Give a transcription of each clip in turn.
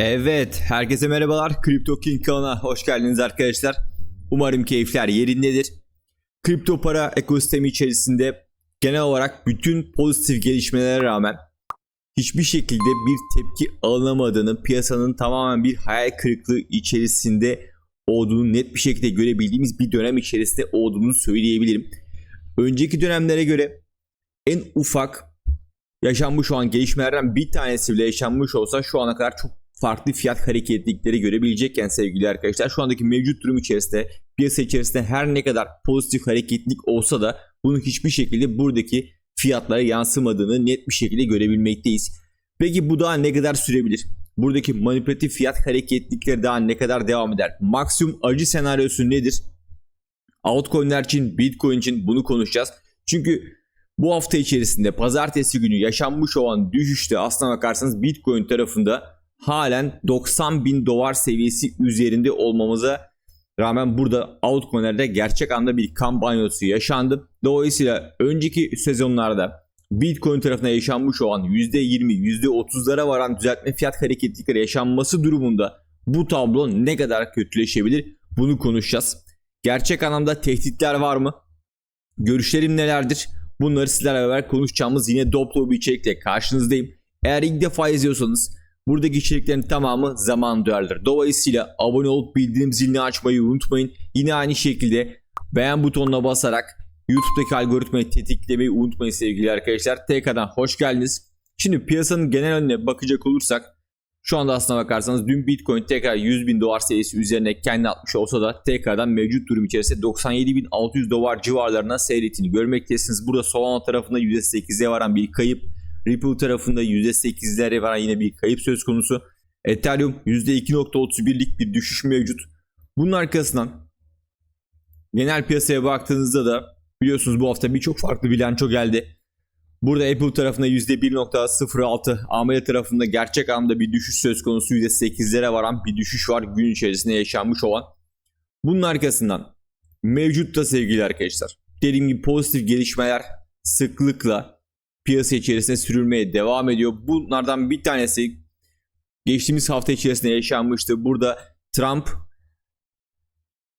Evet, herkese merhabalar. Crypto King kanalına hoş geldiniz arkadaşlar. Umarım keyifler yerindedir. Kripto para ekosistemi içerisinde genel olarak bütün pozitif gelişmelere rağmen hiçbir şekilde bir tepki alınamadığını, piyasanın tamamen bir hayal kırıklığı içerisinde olduğunu net bir şekilde görebildiğimiz bir dönem içerisinde olduğunu söyleyebilirim. Önceki dönemlere göre en ufak yaşanmış olan gelişmelerden bir tanesi bile yaşanmış olsa şu ana kadar çok farklı fiyat hareketlilikleri görebilecekken sevgili arkadaşlar şu andaki mevcut durum içerisinde piyasa içerisinde her ne kadar pozitif hareketlilik olsa da bunun hiçbir şekilde buradaki fiyatlara yansımadığını net bir şekilde görebilmekteyiz. Peki bu daha ne kadar sürebilir? Buradaki manipülatif fiyat hareketlilikleri daha ne kadar devam eder? Maksimum acı senaryosu nedir? Altcoin'ler için, Bitcoin için bunu konuşacağız. Çünkü bu hafta içerisinde pazartesi günü yaşanmış olan düşüşte aslına bakarsanız Bitcoin tarafında halen 90 bin dolar seviyesi üzerinde olmamıza rağmen burada altcoin'lerde gerçek anda bir kan banyosu yaşandı. Dolayısıyla önceki sezonlarda Bitcoin tarafına yaşanmış olan %20, %30'lara varan düzeltme fiyat hareketlilikleri yaşanması durumunda bu tablo ne kadar kötüleşebilir bunu konuşacağız. Gerçek anlamda tehditler var mı? Görüşlerim nelerdir? Bunları sizlerle beraber konuşacağımız yine doplo bir içerikle karşınızdayım. Eğer ilk defa izliyorsanız buradaki içeriklerin tamamı zaman duyarlıdır. Dolayısıyla abone olup bildirim zilini açmayı unutmayın. Yine aynı şekilde beğen butonuna basarak YouTube'daki algoritmayı tetiklemeyi unutmayın sevgili arkadaşlar. Tekrardan hoş geldiniz. Şimdi piyasanın genel önüne bakacak olursak şu anda aslına bakarsanız dün Bitcoin tekrar 100 bin dolar seviyesi üzerine kendi atmış olsa da tekrardan mevcut durum içerisinde 97.600 dolar civarlarına seyrettiğini görmektesiniz. Burada Solana tarafında %8'e varan bir kayıp. Ripple tarafında %8'lere varan yine bir kayıp söz konusu. Ethereum %2.31'lik bir düşüş mevcut. Bunun arkasından genel piyasaya baktığınızda da biliyorsunuz bu hafta birçok farklı bilanço geldi. Burada Apple tarafında %1.06, AMD tarafında gerçek anlamda bir düşüş söz konusu %8'lere varan bir düşüş var gün içerisinde yaşanmış olan. Bunun arkasından mevcutta sevgili arkadaşlar dediğim gibi pozitif gelişmeler sıklıkla piyasa içerisinde sürülmeye devam ediyor. Bunlardan bir tanesi geçtiğimiz hafta içerisinde yaşanmıştı. Burada Trump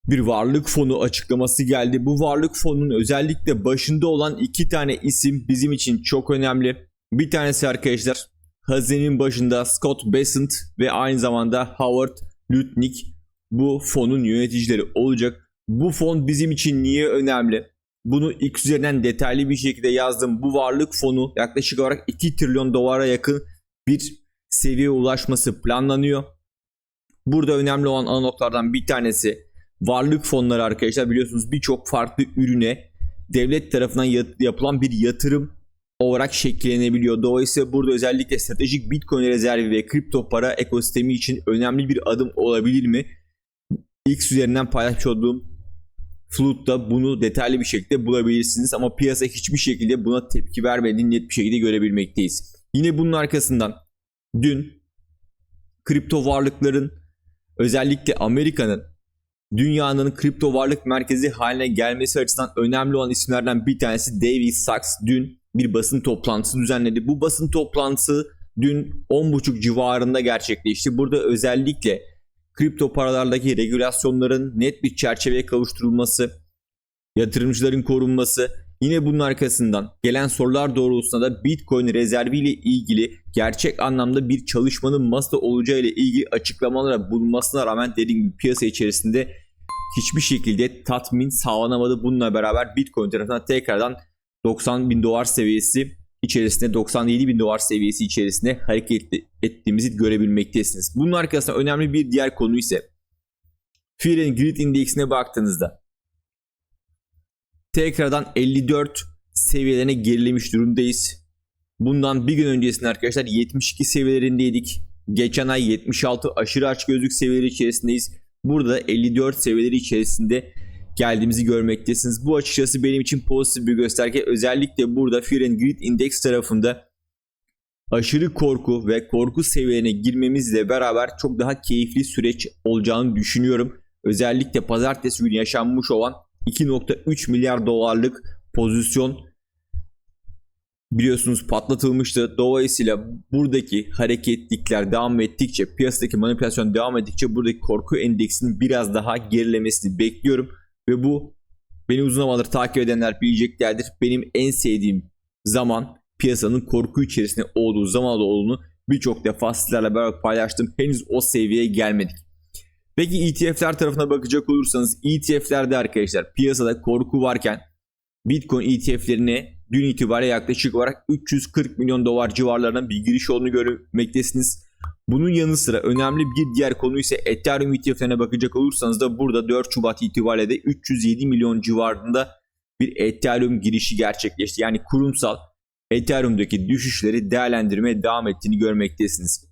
bir varlık fonu açıklaması geldi. Bu varlık fonunun özellikle başında olan iki tane isim bizim için çok önemli. Bir tanesi arkadaşlar hazinenin başında Scott Bessent ve aynı zamanda Howard Lutnick bu fonun yöneticileri olacak. Bu fon bizim için niye önemli? Bunu ilk üzerinden detaylı bir şekilde yazdım. Bu varlık fonu yaklaşık olarak 2 trilyon dolara yakın bir seviyeye ulaşması planlanıyor. Burada önemli olan ana noktalardan bir tanesi varlık fonları arkadaşlar biliyorsunuz birçok farklı ürüne devlet tarafından yapılan bir yatırım olarak şekillenebiliyor. Dolayısıyla burada özellikle stratejik Bitcoin rezervi ve kripto para ekosistemi için önemli bir adım olabilir mi? X üzerinden paylaşmış olduğum Flood'da bunu detaylı bir şekilde bulabilirsiniz ama piyasa hiçbir şekilde buna tepki vermediğini net bir şekilde görebilmekteyiz. Yine bunun arkasından dün kripto varlıkların özellikle Amerika'nın dünyanın kripto varlık merkezi haline gelmesi açısından önemli olan isimlerden bir tanesi David Sachs dün bir basın toplantısı düzenledi. Bu basın toplantısı dün 10.30 civarında gerçekleşti. Burada özellikle kripto paralardaki regülasyonların net bir çerçeveye kavuşturulması, yatırımcıların korunması, yine bunun arkasından gelen sorular doğrultusunda da Bitcoin rezervi ile ilgili gerçek anlamda bir çalışmanın masada olacağı ile ilgili açıklamalara bulunmasına rağmen dediğim gibi piyasa içerisinde hiçbir şekilde tatmin sağlanamadı. Bununla beraber Bitcoin tarafından tekrardan 90 bin dolar seviyesi içerisinde 97 bin dolar seviyesi içerisinde hareket ettiğimizi görebilmektesiniz. Bunun arkasında önemli bir diğer konu ise Fear and Greed indeksine baktığınızda tekrardan 54 seviyelerine gerilemiş durumdayız. Bundan bir gün öncesinde arkadaşlar 72 seviyelerindeydik. Geçen ay 76 aşırı aç gözlük seviyeleri içerisindeyiz. Burada 54 seviyeleri içerisinde geldiğimizi görmektesiniz. Bu açıkçası benim için pozitif bir gösterge. Özellikle burada Fear and Greed Index tarafında aşırı korku ve korku seviyelerine girmemizle beraber çok daha keyifli süreç olacağını düşünüyorum. Özellikle pazartesi günü yaşanmış olan 2.3 milyar dolarlık pozisyon biliyorsunuz patlatılmıştı. Dolayısıyla buradaki hareketlikler devam ettikçe, piyasadaki manipülasyon devam ettikçe buradaki korku endeksinin biraz daha gerilemesini bekliyorum. Ve bu beni uzun zamandır takip edenler bileceklerdir. Benim en sevdiğim zaman piyasanın korku içerisinde olduğu zaman olduğunu birçok defa sizlerle beraber paylaştım. Henüz o seviyeye gelmedik. Peki ETF'ler tarafına bakacak olursanız ETF'lerde arkadaşlar piyasada korku varken Bitcoin ETF'lerine dün itibariyle yaklaşık olarak 340 milyon dolar civarlarında bir giriş olduğunu görmektesiniz. Bunun yanı sıra önemli bir diğer konu ise Ethereum ETF'lerine bakacak olursanız da burada 4 Şubat itibariyle de 307 milyon civarında bir Ethereum girişi gerçekleşti. Yani kurumsal Ethereum'daki düşüşleri değerlendirmeye devam ettiğini görmektesiniz.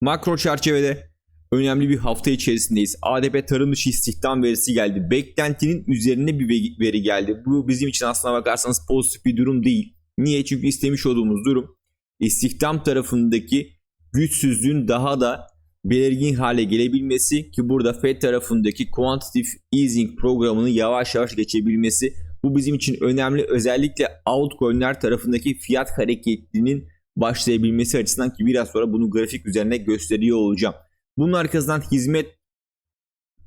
Makro çerçevede önemli bir hafta içerisindeyiz. ADP tarım dışı istihdam verisi geldi. Beklentinin üzerine bir veri geldi. Bu bizim için aslına bakarsanız pozitif bir durum değil. Niye? Çünkü istemiş olduğumuz durum istihdam tarafındaki güçsüzlüğün daha da belirgin hale gelebilmesi ki burada Fed tarafındaki quantitative easing programını yavaş yavaş geçebilmesi bu bizim için önemli. Özellikle altcoin'ler tarafındaki fiyat hareketliliğinin başlayabilmesi açısından ki biraz sonra bunu grafik üzerine gösteriyor olacağım. Bunun arkasından hizmet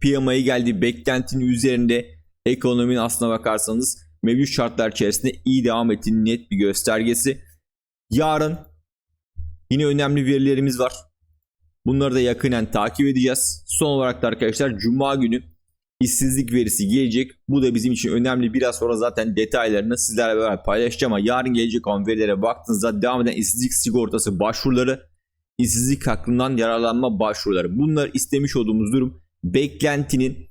piyamayı geldi. Beklentinin üzerinde ekonominin aslına bakarsanız mevcut şartlar içerisinde iyi devam ettiğinin net bir göstergesi. Yarın yine önemli verilerimiz var. Bunları da yakinen takip edeceğiz. Son olarak da arkadaşlar Cuma günü işsizlik verisi gelecek. Bu da bizim için önemli. Biraz sonra zaten detaylarını sizlerle beraber paylaşacağım ama yarın gelecek olan verilere baktığınızda devam eden işsizlik sigortası başvuruları, işsizlik hakkından yararlanma başvuruları. Bunlar istemiş olduğumuz durum beklentinin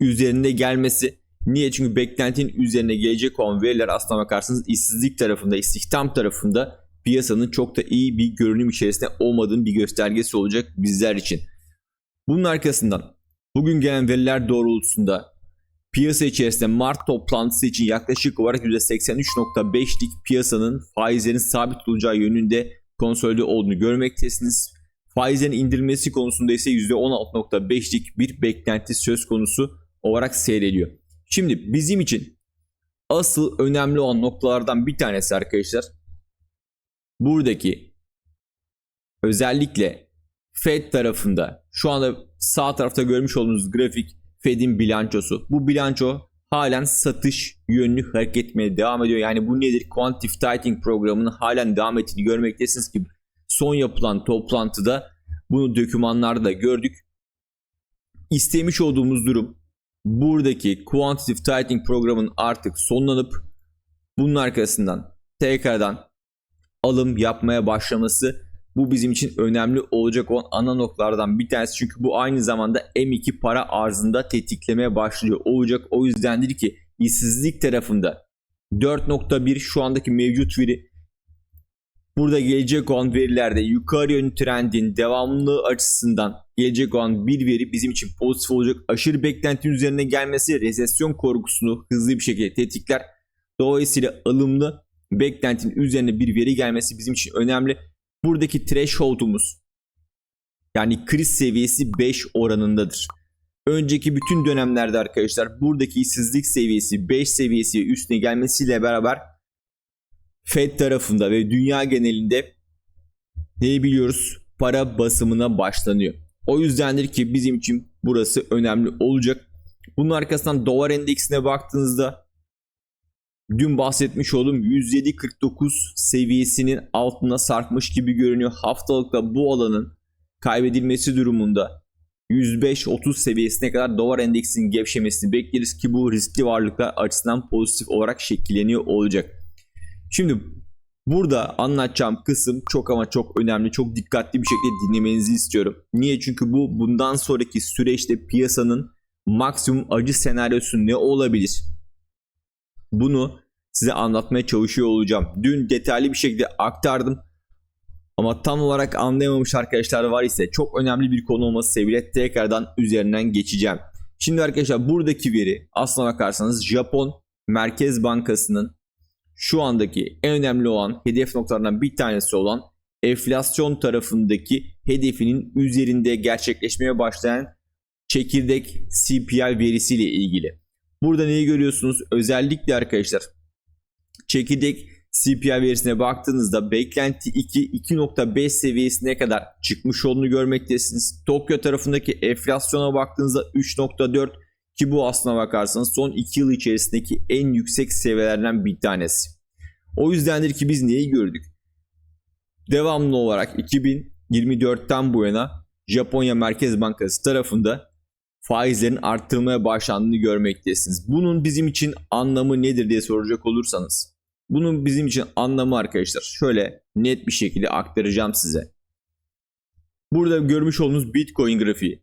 üzerinde gelmesi. Niye? Çünkü beklentinin üzerine gelecek olan veriler aslına bakarsanız işsizlik tarafında, istihdam tarafında piyasanın çok da iyi bir görünüm içerisinde olmadığının bir göstergesi olacak bizler için. Bunun arkasından Bugün gelen veriler doğrultusunda piyasa içerisinde Mart toplantısı için yaklaşık olarak %83.5'lik piyasanın faizlerin sabit olacağı yönünde konsolide olduğunu görmektesiniz. Faizlerin indirilmesi konusunda ise %16.5'lik bir beklenti söz konusu olarak seyrediyor. Şimdi bizim için asıl önemli olan noktalardan bir tanesi arkadaşlar buradaki özellikle Fed tarafında şu anda sağ tarafta görmüş olduğunuz grafik Fed'in bilançosu. Bu bilanço halen satış yönlü hareket etmeye devam ediyor. Yani bu nedir? Quantitative Tightening programının halen devam ettiğini görmektesiniz ki son yapılan toplantıda bunu dokümanlarda da gördük. İstemiş olduğumuz durum buradaki Quantitative Tightening programının artık sonlanıp bunun arkasından tekrardan alım yapmaya başlaması bu bizim için önemli olacak olan ana noktalardan bir tanesi. Çünkü bu aynı zamanda M2 para arzında tetiklemeye başlıyor olacak. O yüzdendir ki işsizlik tarafında 4.1 şu andaki mevcut veri burada gelecek olan verilerde yukarı yönlü trendin devamlılığı açısından gelecek olan bir veri bizim için pozitif olacak. Aşırı beklentinin üzerine gelmesi resesyon korkusunu hızlı bir şekilde tetikler. Dolayısıyla alımlı beklentinin üzerine bir veri gelmesi bizim için önemli. Buradaki threshold'umuz yani kriz seviyesi 5 oranındadır. Önceki bütün dönemlerde arkadaşlar buradaki işsizlik seviyesi 5 seviyesi üstüne gelmesiyle beraber Fed tarafında ve dünya genelinde neyi biliyoruz? Para basımına başlanıyor. O yüzdendir ki bizim için burası önemli olacak. Bunun arkasından dolar endeksine baktığınızda dün bahsetmiş olduğum 107.49 seviyesinin altına sarkmış gibi görünüyor. Haftalıkta bu alanın kaybedilmesi durumunda 105-30 seviyesine kadar dolar endeksinin gevşemesini bekleriz ki bu riskli varlıklar açısından pozitif olarak şekilleniyor olacak. Şimdi burada anlatacağım kısım çok ama çok önemli. Çok dikkatli bir şekilde dinlemenizi istiyorum. Niye? Çünkü bu bundan sonraki süreçte piyasanın maksimum acı senaryosu ne olabilir? Bunu size anlatmaya çalışıyor olacağım. Dün detaylı bir şekilde aktardım. Ama tam olarak anlayamamış arkadaşlar var ise çok önemli bir konu olması sebebiyle tekrardan üzerinden geçeceğim. Şimdi arkadaşlar buradaki veri aslına bakarsanız Japon Merkez Bankası'nın şu andaki en önemli olan hedef noktalarından bir tanesi olan enflasyon tarafındaki hedefinin üzerinde gerçekleşmeye başlayan çekirdek CPI verisiyle ilgili. Burada neyi görüyorsunuz? Özellikle arkadaşlar çekirdek CPI verisine baktığınızda beklenti 2 2.5 seviyesine kadar çıkmış olduğunu görmektesiniz. Tokyo tarafındaki enflasyona baktığınızda 3.4 ki bu aslına bakarsanız son 2 yıl içerisindeki en yüksek seviyelerden bir tanesi. O yüzdendir ki biz neyi gördük? Devamlı olarak 2024'ten bu yana Japonya Merkez Bankası tarafında faizlerin arttırmaya başlandığını görmektesiniz. Bunun bizim için anlamı nedir diye soracak olursanız. Bunun bizim için anlamı arkadaşlar şöyle net bir şekilde aktaracağım size. Burada görmüş olduğunuz Bitcoin grafiği.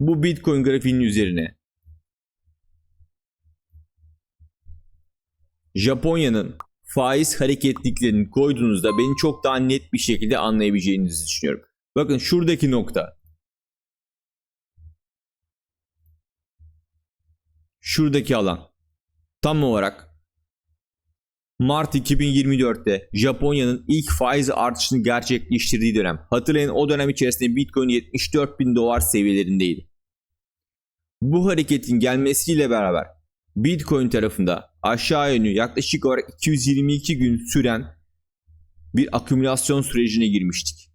Bu Bitcoin grafiğinin üzerine Japonya'nın faiz hareketliklerini koyduğunuzda beni çok daha net bir şekilde anlayabileceğinizi düşünüyorum. Bakın şuradaki nokta. Şuradaki alan. Tam olarak Mart 2024'te Japonya'nın ilk faiz artışını gerçekleştirdiği dönem. Hatırlayın o dönem içerisinde Bitcoin 74 bin dolar seviyelerindeydi. Bu hareketin gelmesiyle beraber Bitcoin tarafında aşağı yönlü yaklaşık olarak 222 gün süren bir akümülasyon sürecine girmiştik.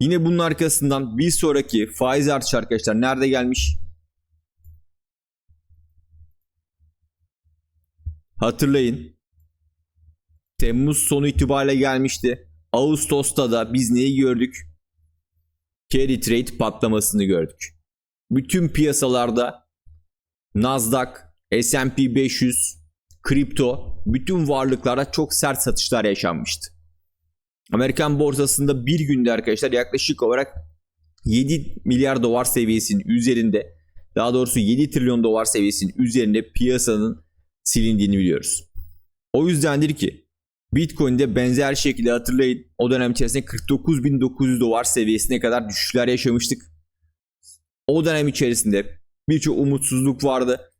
Yine bunun arkasından bir sonraki faiz artışı arkadaşlar nerede gelmiş? Hatırlayın. Temmuz sonu itibariyle gelmişti. Ağustos'ta da biz neyi gördük? Carry trade patlamasını gördük. Bütün piyasalarda Nasdaq, S&P 500, kripto, bütün varlıklarda çok sert satışlar yaşanmıştı. Amerikan borsasında bir günde arkadaşlar yaklaşık olarak 7 milyar dolar seviyesinin üzerinde daha doğrusu 7 trilyon dolar seviyesinin üzerinde piyasanın silindiğini biliyoruz. O yüzdendir ki Bitcoin'de benzer şekilde hatırlayın o dönem içerisinde 49.900 dolar seviyesine kadar düşüşler yaşamıştık. O dönem içerisinde birçok umutsuzluk vardı.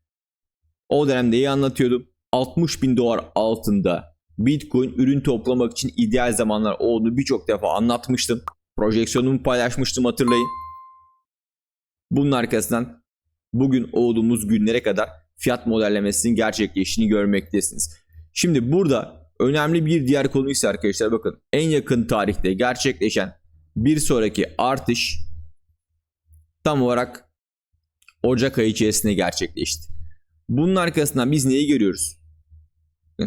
O dönemde iyi anlatıyordum. 60 bin dolar altında Bitcoin ürün toplamak için ideal zamanlar olduğunu birçok defa anlatmıştım. Projeksiyonumu paylaşmıştım hatırlayın. Bunun arkasından bugün olduğumuz günlere kadar fiyat modellemesinin gerçekleştiğini görmektesiniz. Şimdi burada önemli bir diğer konu ise arkadaşlar bakın en yakın tarihte gerçekleşen bir sonraki artış tam olarak Ocak ayı içerisinde gerçekleşti. Bunun arkasından biz neyi görüyoruz?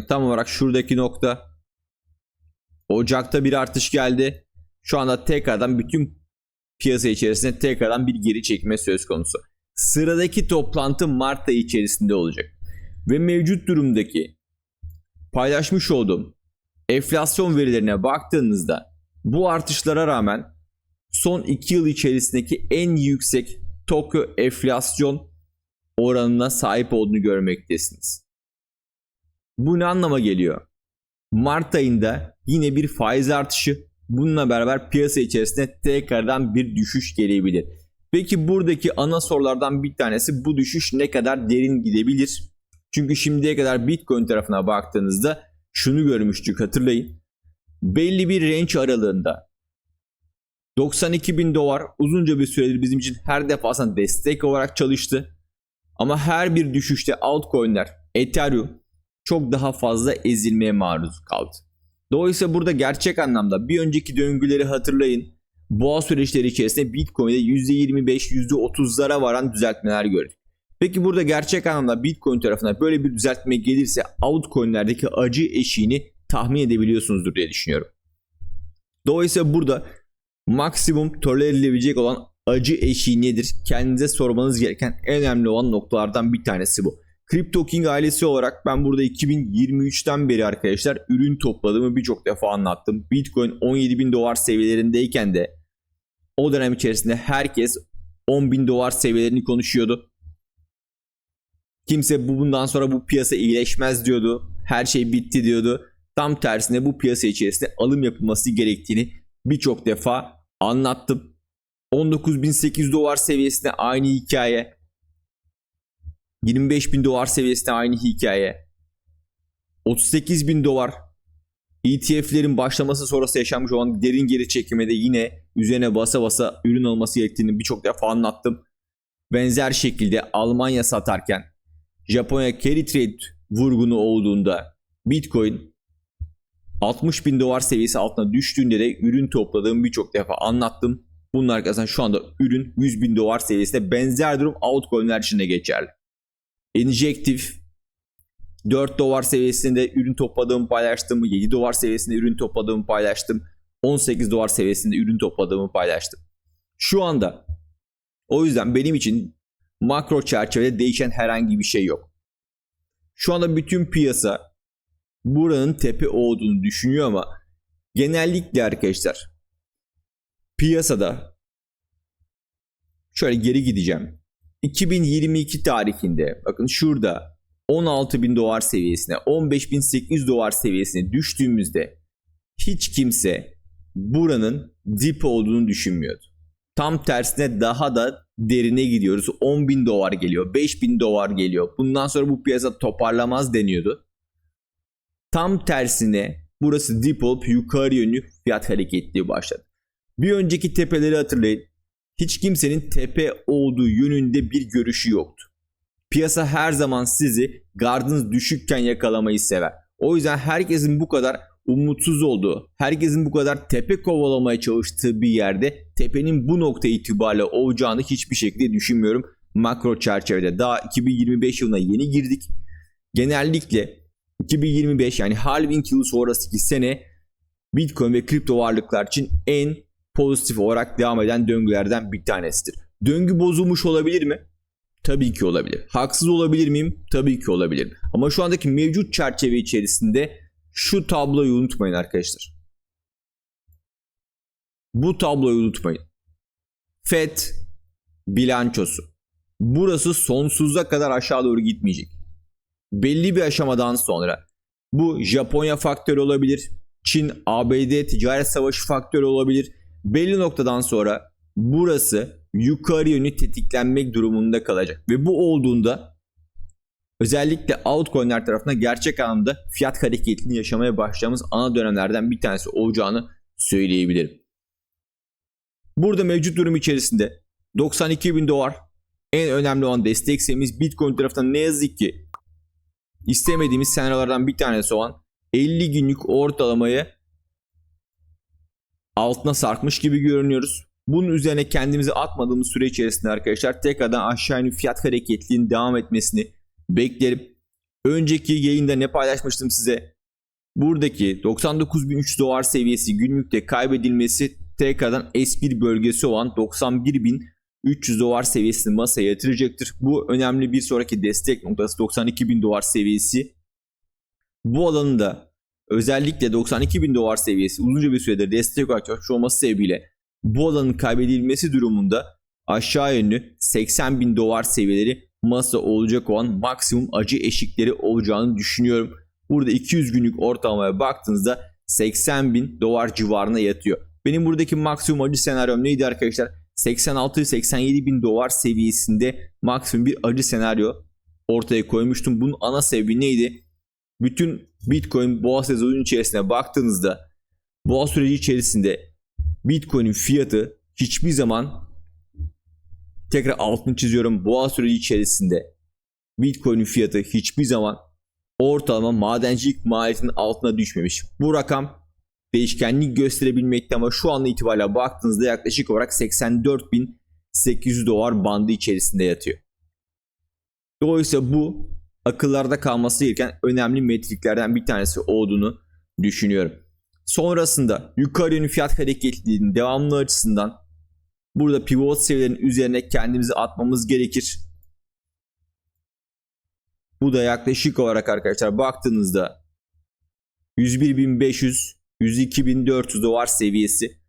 Tam olarak şuradaki nokta Ocak'ta bir artış geldi. Şu anda tekrardan bütün piyasa içerisinde tekrardan bir geri çekme söz konusu. Sıradaki toplantı Mart ayı içerisinde olacak. Ve mevcut durumdaki paylaşmış olduğum enflasyon verilerine baktığınızda bu artışlara rağmen son 2 yıl içerisindeki en yüksek Tokyo enflasyon oranına sahip olduğunu görmektesiniz. Bu ne anlama geliyor? Mart ayında yine bir faiz artışı bununla beraber piyasa içerisinde tekrardan bir düşüş gelebilir. Peki buradaki ana sorulardan bir tanesi bu düşüş ne kadar derin gidebilir? Çünkü şimdiye kadar Bitcoin tarafına baktığınızda şunu görmüştük hatırlayın. Belli bir range aralığında 92 bin dolar uzunca bir süredir bizim için her defasında destek olarak çalıştı. Ama her bir düşüşte altcoin'ler, Ethereum çok daha fazla ezilmeye maruz kaldı. Dolayısıyla burada gerçek anlamda bir önceki döngüleri hatırlayın. Boğa süreçleri içerisinde Bitcoin'de %25, %30'lara varan düzeltmeler gördük. Peki burada gerçek anlamda Bitcoin tarafına böyle bir düzeltme gelirse altcoin'lerdeki acı eşiğini tahmin edebiliyorsunuzdur diye düşünüyorum. Dolayısıyla burada maksimum tolere edilebilecek olan acı eşiği nedir? Kendinize sormanız gereken en önemli olan noktalardan bir tanesi bu. Crypto King ailesi olarak ben burada 2023'ten beri arkadaşlar ürün topladığımı birçok defa anlattım. Bitcoin 17 bin dolar seviyelerindeyken de o dönem içerisinde herkes 10 bin dolar seviyelerini konuşuyordu. Kimse bu bundan sonra bu piyasa iyileşmez diyordu. Her şey bitti diyordu. Tam tersine bu piyasa içerisinde alım yapılması gerektiğini birçok defa anlattım. 19.800 dolar seviyesinde aynı hikaye. 25.000 dolar seviyesinde aynı hikaye. 38.000 dolar ETF'lerin başlaması sonrası yaşanmış olan derin geri çekimede yine üzerine basa basa ürün alması gerektiğini birçok defa anlattım. Benzer şekilde Almanya satarken Japonya carry trade vurgunu olduğunda Bitcoin 60 bin dolar seviyesi altına düştüğünde de ürün topladığım birçok defa anlattım. Bunun arkasından şu anda ürün 100 bin dolar seviyesinde benzer durum altcoin'ler için de geçerli. Injective 4 dolar seviyesinde ürün topladığımı paylaştım. 7 dolar seviyesinde ürün topladığımı paylaştım. 18 dolar seviyesinde ürün topladığımı paylaştım. Şu anda o yüzden benim için makro çerçevede değişen herhangi bir şey yok. Şu anda bütün piyasa buranın tepe olduğunu düşünüyor ama genellikle arkadaşlar piyasada şöyle geri gideceğim. 2022 tarihinde bakın şurada 16 bin dolar seviyesine 15.800 dolar seviyesine düştüğümüzde hiç kimse buranın dip olduğunu düşünmüyordu. Tam tersine daha da derine gidiyoruz. 10 bin dolar geliyor, 5 bin dolar geliyor. Bundan sonra bu piyasa toparlamaz deniyordu. Tam tersine burası dip olup yukarı yönlü fiyat hareketliği başladı. Bir önceki tepeleri hatırlayın. Hiç kimsenin tepe olduğu yönünde bir görüşü yoktu. Piyasa her zaman sizi gardınız düşükken yakalamayı sever. O yüzden herkesin bu kadar umutsuz olduğu, herkesin bu kadar tepe kovalamaya çalıştığı bir yerde tepenin bu nokta itibariyle olacağını hiçbir şekilde düşünmüyorum. Makro çerçevede daha 2025 yılına yeni girdik. Genellikle 2025 yani halving yılı sonrasındaki sene Bitcoin ve kripto varlıklar için en pozitif olarak devam eden döngülerden bir tanesidir. Döngü bozulmuş olabilir mi? Tabii ki olabilir. Haksız olabilir miyim? Tabii ki olabilir. Ama şu andaki mevcut çerçeve içerisinde şu tabloyu unutmayın arkadaşlar. Bu tabloyu unutmayın. FED bilançosu. Burası sonsuza kadar aşağı doğru gitmeyecek. Belli bir aşamadan sonra bu Japonya faktörü olabilir. Çin ABD ticaret savaşı faktörü olabilir. Belli noktadan sonra burası yukarı yönlü tetiklenmek durumunda kalacak. Ve bu olduğunda özellikle altcoin'ler tarafında gerçek anlamda fiyat hareketini yaşamaya başlayacağımız ana dönemlerden bir tanesi olacağını söyleyebilirim. Burada mevcut durum içerisinde 92 bin dolar en önemli olan destek seviyemiz Bitcoin tarafından ne yazık ki istemediğimiz senaryolardan bir tanesi olan 50 günlük ortalamayı altına sarkmış gibi görünüyoruz. Bunun üzerine kendimizi atmadığımız süre içerisinde arkadaşlar tekrardan aşağı yönlü fiyat hareketliliğinin devam etmesini beklerim. Önceki yayında ne paylaşmıştım size? Buradaki 99.300 dolar seviyesi günlükte kaybedilmesi tekrardan S1 bölgesi olan 91.300 dolar seviyesini masaya yatıracaktır. Bu önemli bir sonraki destek noktası 92.000 dolar seviyesi. Bu alanın da özellikle 92.000 dolar seviyesi uzunca bir süredir destek olarak çalışmış olması sebebiyle bu alanın kaybedilmesi durumunda aşağı yönlü 80 bin dolar seviyeleri masa olacak olan maksimum acı eşikleri olacağını düşünüyorum. Burada 200 günlük ortalamaya baktığınızda 80 bin dolar civarına yatıyor. Benim buradaki maksimum acı senaryom neydi arkadaşlar? 86-87 bin dolar seviyesinde maksimum bir acı senaryo ortaya koymuştum. Bunun ana sebebi neydi? Bütün Bitcoin boğa sezonu içerisine baktığınızda boğa süreci içerisinde Bitcoin'in fiyatı hiçbir zaman tekrar altını çiziyorum boğa süreci içerisinde Bitcoin'in fiyatı hiçbir zaman ortalama madencilik maliyetinin altına düşmemiş. Bu rakam değişkenlik gösterebilmekte ama şu anda itibariyle baktığınızda yaklaşık olarak 84.800 dolar bandı içerisinde yatıyor. Dolayısıyla bu akıllarda kalması gereken önemli metriklerden bir tanesi olduğunu düşünüyorum. Sonrasında yukarı yönlü fiyat hareketliliğinin devamlı açısından burada pivot seviyelerinin üzerine kendimizi atmamız gerekir. Bu da yaklaşık olarak arkadaşlar baktığınızda 101.500 102.400 dolar seviyesi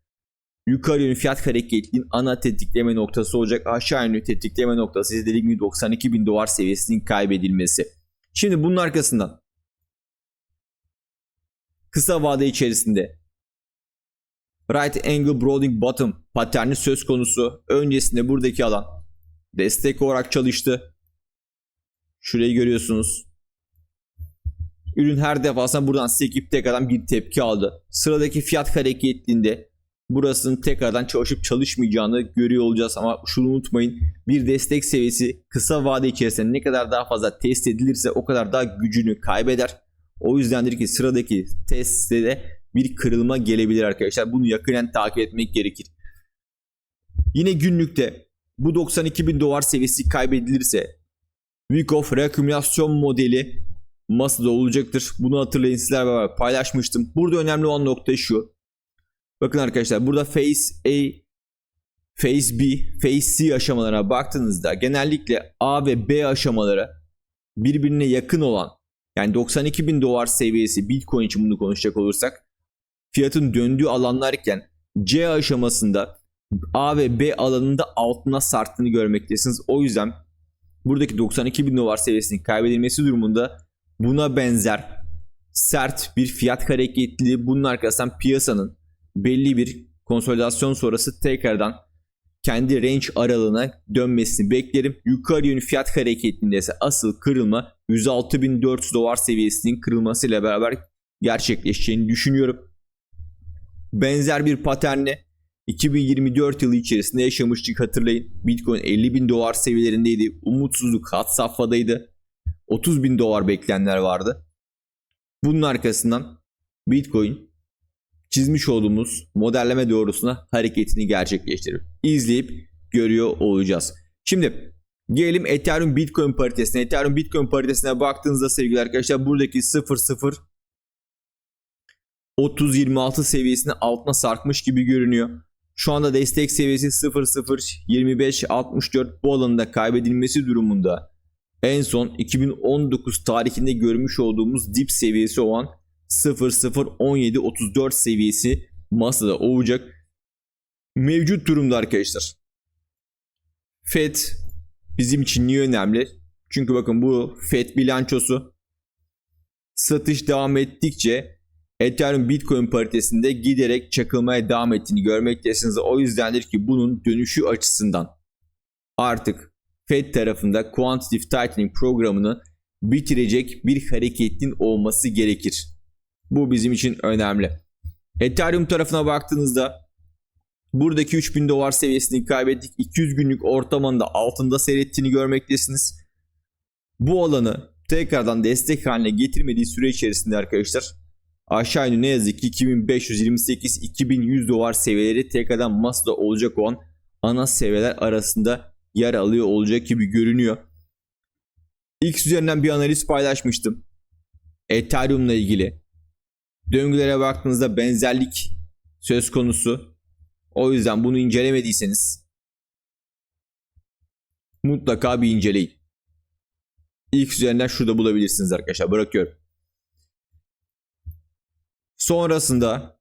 yukarı yönlü fiyat hareketliliğinin ana tetikleme noktası olacak. Aşağı yönlü tetikleme noktası dediğim gibi 92.000 dolar seviyesinin kaybedilmesi. Şimdi bunun arkasından kısa vade içerisinde right angle broadening bottom paterni söz konusu. Öncesinde buradaki alan destek olarak çalıştı. Şurayı görüyorsunuz. Ürün her defasında buradan sekip tekrardan bir tepki aldı. Sıradaki fiyat hareketliğinde burasının tekrardan çalışıp çalışmayacağını görüyor olacağız ama şunu unutmayın bir destek seviyesi kısa vade içerisinde ne kadar daha fazla test edilirse o kadar daha gücünü kaybeder. O yüzdendir ki sıradaki testte de bir kırılma gelebilir arkadaşlar. Bunu yakinen takip etmek gerekir. Yine günlükte bu 92 bin dolar seviyesi kaybedilirse Week of reakümülasyon modeli masada olacaktır. Bunu hatırlayın sizlerle beraber paylaşmıştım. Burada önemli olan nokta şu. Bakın arkadaşlar burada Phase A, Phase B, Phase C aşamalarına baktığınızda genellikle A ve B aşamaları birbirine yakın olan yani 92 bin dolar seviyesi Bitcoin için bunu konuşacak olursak fiyatın döndüğü alanlarken C aşamasında A ve B alanında altına sarktığını görmektesiniz. O yüzden buradaki 92 bin dolar seviyesinin kaybedilmesi durumunda buna benzer sert bir fiyat hareketliliği bunun arkasından piyasanın belli bir konsolidasyon sonrası tekrardan kendi range aralığına dönmesini beklerim. Yukarı yönlü fiyat hareketliliğinde ise asıl kırılma 106.400 dolar seviyesinin kırılmasıyla beraber gerçekleşeceğini düşünüyorum. Benzer bir paternle 2024 yılı içerisinde yaşamıştık hatırlayın. Bitcoin 50 bin dolar seviyelerindeydi. Umutsuzluk hat safhadaydı. 30 bin dolar bekleyenler vardı. Bunun arkasından Bitcoin çizmiş olduğumuz modelleme doğrusuna hareketini gerçekleştirir. İzleyip görüyor olacağız. Şimdi gelelim Ethereum Bitcoin paritesine. Ethereum Bitcoin paritesine baktığınızda sevgili arkadaşlar buradaki 00 30-26 seviyesinin altına sarkmış gibi görünüyor. Şu anda destek seviyesi 00-25-64 bu alanda kaybedilmesi durumunda en son 2019 tarihinde görmüş olduğumuz dip seviyesi olan 00-17-34 seviyesi masada olacak. Mevcut durumda arkadaşlar. FED bizim için niye önemli? Çünkü bakın bu FED bilançosu satış devam ettikçe Ethereum Bitcoin paritesinde giderek çakılmaya devam ettiğini görmektesiniz. O yüzdendir ki bunun dönüşü açısından artık Fed tarafında Quantitative Tightening programını bitirecek bir hareketin olması gerekir. Bu bizim için önemli. Ethereum tarafına baktığınızda buradaki 3000 dolar seviyesini kaybettik. 200 günlük ortamında altında seyrettiğini görmektesiniz. Bu alanı tekrardan destek haline getirmediği süre içerisinde arkadaşlar aşağı yönlü ne yazık ki 2528-2100 dolar seviyeleri tekrardan masada olacak olan ana seviyeler arasında yer alıyor olacak gibi görünüyor. X üzerinden bir analiz paylaşmıştım. Ethereum'la ilgili. Döngülere baktığınızda benzerlik söz konusu. O yüzden bunu incelemediyseniz mutlaka bir inceleyin. X üzerinden şurada bulabilirsiniz arkadaşlar. Bırakıyorum. Sonrasında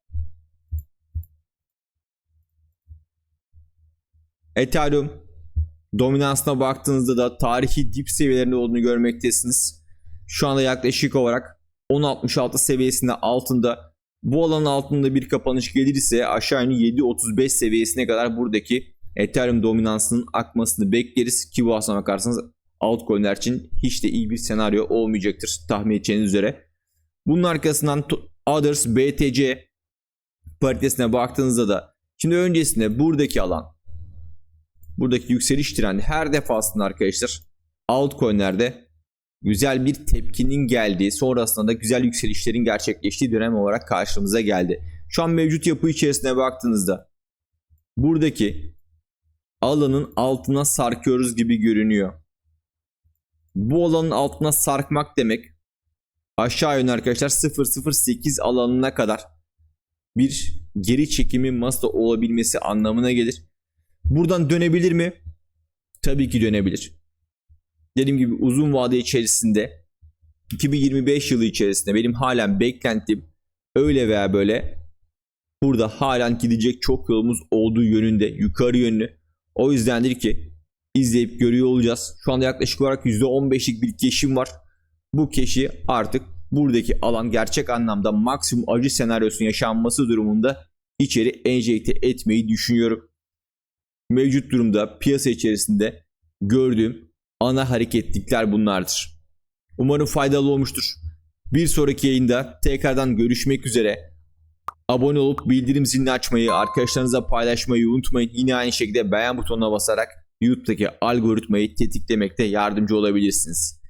Ethereum dominansına baktığınızda da tarihi dip seviyelerinde olduğunu görmektesiniz. Şu anda yaklaşık olarak 10.66 seviyesinde altında bu alanın altında bir kapanış gelirse aşağı yukarı 7.35 seviyesine kadar buradaki Ethereum dominansının akmasını bekleriz ki bu aslına bakarsanız altcoin'ler için hiç de iyi bir senaryo olmayacaktır tahmin edeceğiniz üzere. Bunun arkasından Others BTC paritesine baktığınızda da şimdi öncesinde buradaki alan buradaki yükseliş trendi her defasında arkadaşlar altcoin'lerde güzel bir tepkinin geldiği sonrasında da güzel yükselişlerin gerçekleştiği dönem olarak karşımıza geldi. Şu an mevcut yapı içerisine baktığınızda buradaki alanın altına sarkıyoruz gibi görünüyor. Bu alanın altına sarkmak demek aşağı yönlü arkadaşlar 008 alanına kadar bir geri çekimi masada olabilmesi anlamına gelir. Buradan dönebilir mi? Tabii ki dönebilir. Dediğim gibi uzun vade içerisinde 2025 yılı içerisinde benim halen beklentim öyle veya böyle burada halen gidecek çok yolumuz olduğu yönünde yukarı yönlü. O yüzdendir ki izleyip görüyor olacağız. Şu anda yaklaşık olarak %15'lik bir keşim var. Bu keşi artık buradaki alan gerçek anlamda maksimum acı senaryosunun yaşanması durumunda içeri enjekte etmeyi düşünüyorum. Mevcut durumda piyasa içerisinde gördüğüm ana hareketlikler bunlardır. Umarım faydalı olmuştur. Bir sonraki yayında tekrardan görüşmek üzere. abone olup bildirim zilini açmayı, arkadaşlarınıza paylaşmayı unutmayın. Yine aynı şekilde beğen butonuna basarak YouTube'daki algoritmayı tetiklemekte yardımcı olabilirsiniz.